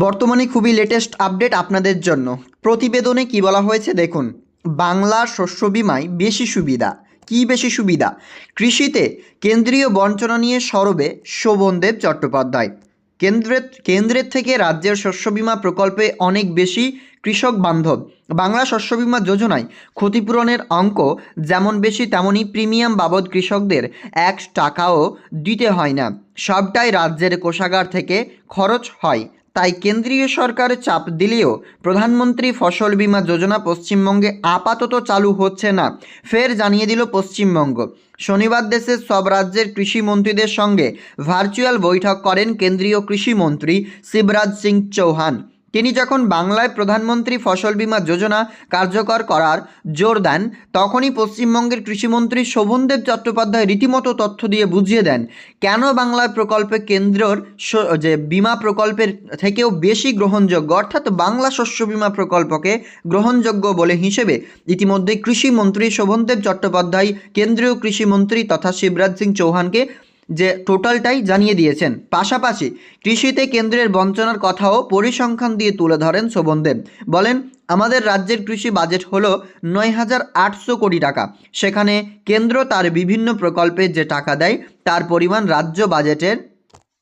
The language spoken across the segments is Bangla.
বর্তমানে খুবই লেটেস্ট আপডেট আপনাদের জন্য। প্রতিবেদনে কি বলা হয়েছে দেখুন বাংলার শস্য বিমায় বেশি সুবিধা। কি বেশি সুবিধা? কৃষিতে কেন্দ্রীয় বঞ্চনা নিয়ে সরবে শোভনদেব চট্টোপাধ্যায়। কেন্দ্রের কেন্দ্রের থেকে রাজ্যের শস্য বিমা প্রকল্পে অনেক বেশি কৃষক বান্ধব। বাংলা শস্য বিমা যোজনায় ক্ষতিপূরণের অঙ্ক যেমন বেশি তেমনই প্রিমিয়াম বাবদ কৃষকদের এক টাকাও দিতে হয় না। সবটাই রাজ্যের কোষাগার থেকে খরচ হয়। তাই কেন্দ্রীয় সরকার চাপ দিলেও প্রধানমন্ত্রী ফসল বীমা যোজনা পশ্চিমবঙ্গে আপাতত চালু হচ্ছে না। ফের জানিয়ে দিল পশ্চিমবঙ্গ। শনিবার দেশের সব রাজ্যের কৃষিমন্ত্রীদের সঙ্গে ভার্চুয়াল বৈঠক করেন কেন্দ্রীয় কৃষিমন্ত্রী শিবরাজ সিং চৌহান। তিনি যখন বাংলায় প্রধানমন্ত্রী ফসল বীমা যোজনা কার্যকর করার জোর দেন, তখনই পশ্চিমবঙ্গের কৃষিমন্ত্রী শোভনদেব চট্টোপাধ্যায় রীতিমতো তথ্য দিয়ে বুঝিয়ে দেন, কেন বাংলায় প্রকল্পে কেন্দ্রর যে বিমা প্রকল্পের থেকেও বেশি গ্রহণযোগ্য, অর্থাৎ বাংলা শস্য বিমা প্রকল্পকে গ্রহণযোগ্য বলে হিসেবে ইতিমধ্যে কৃষিমন্ত্রী শোভনদেব চট্টোপাধ্যায়, কেন্দ্রীয় কৃষিমন্ত্রী তথা শিবরাজ সিং চৌহানকে যে টোটালটাই জানিয়ে দিয়েছেন। পাশাপাশি কৃষিতে কেন্দ্রের বঞ্চনার কথাও পরিসংখ্যান দিয়ে তুলে ধরেন শোভনদেব বলেন, আমাদের রাজ্যের কৃষি বাজেট হলো নয় হাজার আটশো কোটি টাকা। সেখানে কেন্দ্র তার বিভিন্ন প্রকল্পে যে টাকা দেয়, তার পরিমাণ রাজ্য বাজেটের,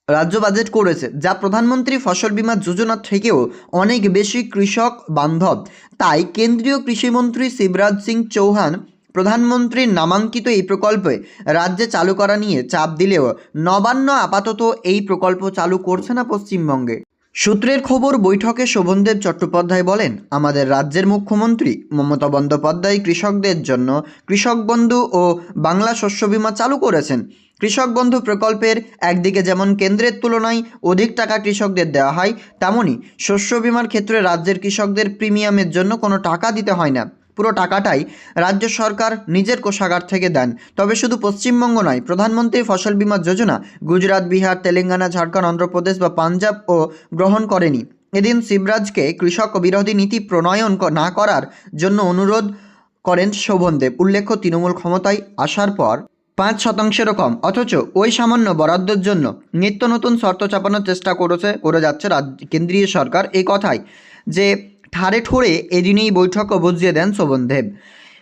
রাজ্য বাজেট করেছে, যা প্রধানমন্ত্রী ফসল বীমা যোজনা থেকেও অনেক বেশি কৃষক বান্ধব। তাই কেন্দ্রীয় কৃষিমন্ত্রী শিবরাজ সিং চৌহান প্রধানমন্ত্রীর নামাঙ্কিত এই প্রকল্পে রাজ্যে চালু করা নিয়ে চাপ দিলেও নবান্ন আপাতত এই প্রকল্প চালু করছে না পশ্চিমবঙ্গে। সূত্রের খবর বৈঠকে শোভনদেব চট্টোপাধ্যায় বলেন, আমাদের রাজ্যের মুখ্যমন্ত্রী মমতা বন্দ্যোপাধ্যায় কৃষকদের জন্য কৃষক বন্ধু ও বাংলা শস্য বীমা চালু করেছেন। কৃষক বন্ধু প্রকল্পের একদিকে যেমন কেন্দ্রের তুলনায় অধিক টাকা কৃষকদের দেওয়া হয় তেমনই শস্য বীমার ক্ষেত্রে রাজ্যের কৃষকদের প্রিমিয়ামের জন্য কোনো টাকা দিতে হয় না। পুরো টাকাটাই রাজ্য সরকার নিজের কোষাগার থেকে দেন। তবে শুধু পশ্চিমবঙ্গ নয়, প্রধানমন্ত্রী ফসল বীমা যোজনা গুজরাট, বিহার, তেলেঙ্গানা, ঝাড়খণ্ড, অন্ধ্রপ্রদেশ বা পাঞ্জাব ও গ্রহণ করেনি। এদিন শিবরাজকে কৃষক বিরোধী নীতি প্রণয়ন না করার জন্য অনুরোধ করেন শোভনদেব উল্লেখ্য, তৃণমূল ক্ষমতায় আসার পর পাঁচ শতাংশেরও কম, অথচ ওই সামান্য বরাদ্দের জন্য নিত্য নতুন শর্ত চাপানোর চেষ্টা করেছে করে যাচ্ছে রাজ্য কেন্দ্রীয় সরকার। এই কথাই যে ঠাড়ে ঠোড়ে এদিনেই বৈঠক বুঝিয়ে দেন শোভনদেব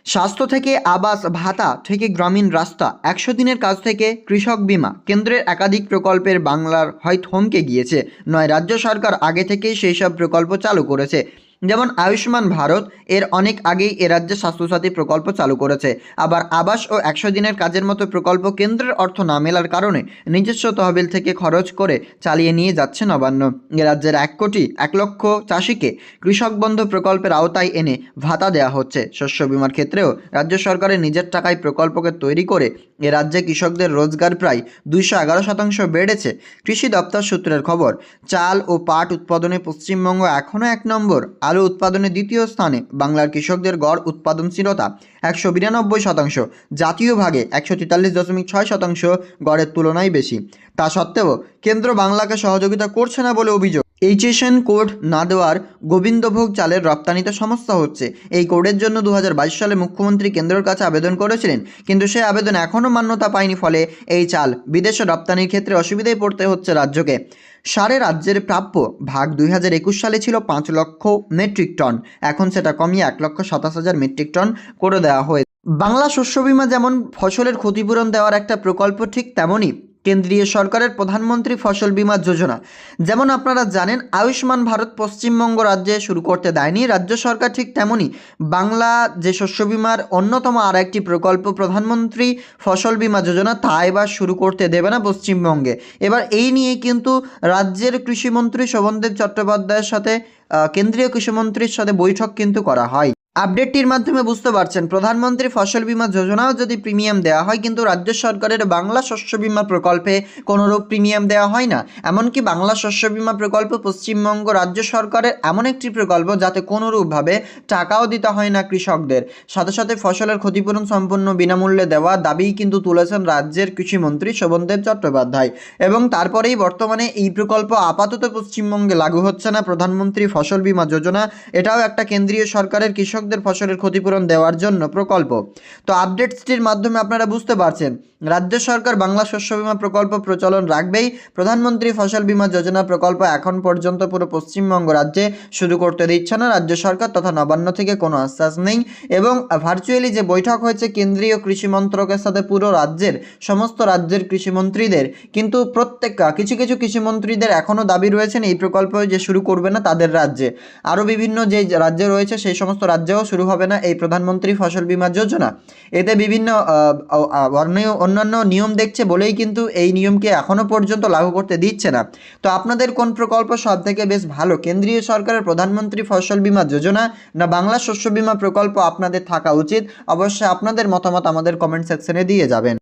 স্বাস্থ্য থেকে আবাস ভাতা থেকে গ্রামীণ রাস্তা, একশো দিনের কাজ থেকে কৃষক বিমা, কেন্দ্রের একাধিক প্রকল্পের বাংলার হয় থমকে গিয়েছে। নয় রাজ্য সরকার আগে থেকেই সেই সব প্রকল্প চালু করেছে। যেমন আয়ুষ্মান ভারত, এর অনেক আগেই এ রাজ্যে স্বাস্থ্যসাথী প্রকল্প চালু করেছে। আবার আবাস ও একশো দিনের কাজের মতো প্রকল্প কেন্দ্রের অর্থ না মেলার কারণে নিজস্ব তহবিল থেকে খরচ করে চালিয়ে নিয়ে যাচ্ছে নবান্ন। এ রাজ্যের এক কোটি এক লক্ষ চাষিকে কৃষক বন্ধু প্রকল্পের আওতায় এনে ভাতা দেওয়া হচ্ছে। শস্য বিমার ক্ষেত্রেও রাজ্য সরকারের নিজের টাকায় প্রকল্পকে তৈরি করে এ রাজ্যে কৃষকদের রোজগার প্রায় দুইশো এগারো শতাংশ বেড়েছে। কৃষি দপ্তর সূত্রের খবর, চাল ও পাট উৎপাদনে পশ্চিমবঙ্গ এখনও এক নম্বর আলু উৎপাদনে দ্বিতীয় স্থানে, বাংলার কৃষকদের গড় উৎপাদনশীলতা একশো বিরানব্বই শতাংশ, জাতীয় ভাগে একশো তেতাল্লিশ দশমিক ছয় শতাংশ গড়ের তুলনায় বেশি। তা সত্ত্বেও, কেন্দ্র বাংলাকে সহযোগিতা করছে না বলে অভিযোগ। এইচএসএন কোড না দেওয়ার গোবিন্দভোগ চালের রপ্তানিতে সমস্যা হচ্ছে। এই কোডের জন্য দু হাজার বাইশ সালে মুখ্যমন্ত্রী কেন্দ্রের কাছে আবেদন করেছিলেন। কিন্তু সেই আবেদন এখনও মান্যতা পায়নি, ফলে এই চাল বিদেশে রপ্তানির ক্ষেত্রে অসুবিধায় পড়তে হচ্ছে রাজ্যকে। সারে রাজ্যের প্রাপ্য ভাগ দুই হাজার একুশ সালে ছিল পাঁচ লক্ষ মেট্রিক টন। এখন সেটা কমিয়ে এক লক্ষ সাতাশ হাজার মেট্রিক টন করে দেওয়া হয়েছে বাংলা শস্য বীমা যেমন ফসলের ক্ষতিপূরণ দেওয়ার একটা প্রকল্প ঠিক তেমনই কেন্দ্রীয় সরকারের প্রধানমন্ত্রী ফসল বীমা যোজনা। যেমন আপনারা জানেন, আয়ুষ্মান ভারত পশ্চিমবঙ্গ রাজ্যে শুরু করতে দেয়নি। রাজ্য সরকার ঠিক তেমনই বাংলা যে শস্য বীমার অন্যতম আর একটি প্রকল্প প্রধানমন্ত্রী ফসল বীমা যোজনা, তা এবার শুরু করতে দেবে না পশ্চিমবঙ্গে। এবার এই নিয়ে কিন্তু রাজ্যের কৃষিমন্ত্রী শোভনদেব চট্টোপাধ্যায়ের সাথে কেন্দ্রীয় কৃষিমন্ত্রীর সাথে বৈঠক কিন্তু করা হয়। আপডেটটির মাধ্যমে বুঝতে পারছেন, প্রধানমন্ত্রী ফসল বীমা যোজনাও যদি প্রিমিয়াম দেওয়া হয়, কিন্তু রাজ্য সরকারের বাংলা শস্য বীমা প্রকল্পে কোনোরূপ প্রিমিয়াম দেওয়া হয় না। এমনকি বাংলা শস্য বীমা প্রকল্প পশ্চিমবঙ্গ রাজ্য সরকারের এমন একটি প্রকল্প যাতে কোনোরূপভাবে টাকাও দিতে হয় না কৃষকদের। সাথে সাথে ফসলের ক্ষতিপূরণ সম্পূর্ণ বিনামূল্যে দেওয়া দাবি কিন্তু তুলেছেন রাজ্যের কৃষিমন্ত্রী শোভনদেব চট্টোপাধ্যায়। এবং তারপরেই বর্তমানে এই প্রকল্প আপাতত পশ্চিমবঙ্গে লাগু হচ্ছে না। প্রধানমন্ত্রী ফসল বীমা যোজনা, এটাও একটা কেন্দ্রীয় সরকারের কৃষক কৃষকদের ফসলের ক্ষতিপূরণ দেওয়ার জন্য প্রকল্প। তো আপডেটসটির মাধ্যমে আপনারা বুঝতে পারছেন, রাজ্য সরকার বাংলা শস্য বীমা প্রকল্প প্রচলন রাখবেই। প্রধানমন্ত্রী ফসল বীমা যোজনা প্রকল্প এখন পর্যন্ত পুরো পশ্চিমবঙ্গ রাজ্যে শুরু করতে দিচ্ছে না। রাজ্য সরকার তথা নবান্ন থেকে কোনো আশ্বাস নেই এবং ভার্চুয়ালি যে বৈঠক হয়েছে কেন্দ্রীয় কৃষি মন্ত্রকের সাথে পুরো রাজ্যের, সমস্ত রাজ্যের কৃষিমন্ত্রীদের কিন্তু প্রত্যেক, কিছু কিছু কৃষিমন্ত্রীদের এখনও দাবি রয়েছেন এই প্রকল্প যে শুরু করবে না তাদের রাজ্যে। আরও বিভিন্ন যে রাজ্য রয়েছে সেই সমস্ত রাজ্যেও শুরু হবে না এই প্রধানমন্ত্রী ফসল বীমা যোজনা। এতে বিভিন্ন অন্যান্য নিয়ম দেখছে বলেই কিন্তু এই নিয়মকে এখনও পর্যন্ত লাগু করতে দিচ্ছে না। তো আপনাদের কোন প্রকল্প সব থেকে বেশ ভালো? কেন্দ্রীয় সরকারের প্রধানমন্ত্রী ফসল বীমা যোজনা না বাংলা শস্য বিমা প্রকল্প আপনাদের থাকা উচিত? অবশ্যই আপনাদের মতামত আমাদের কমেন্ট সেকশনে দিয়ে যাবেন।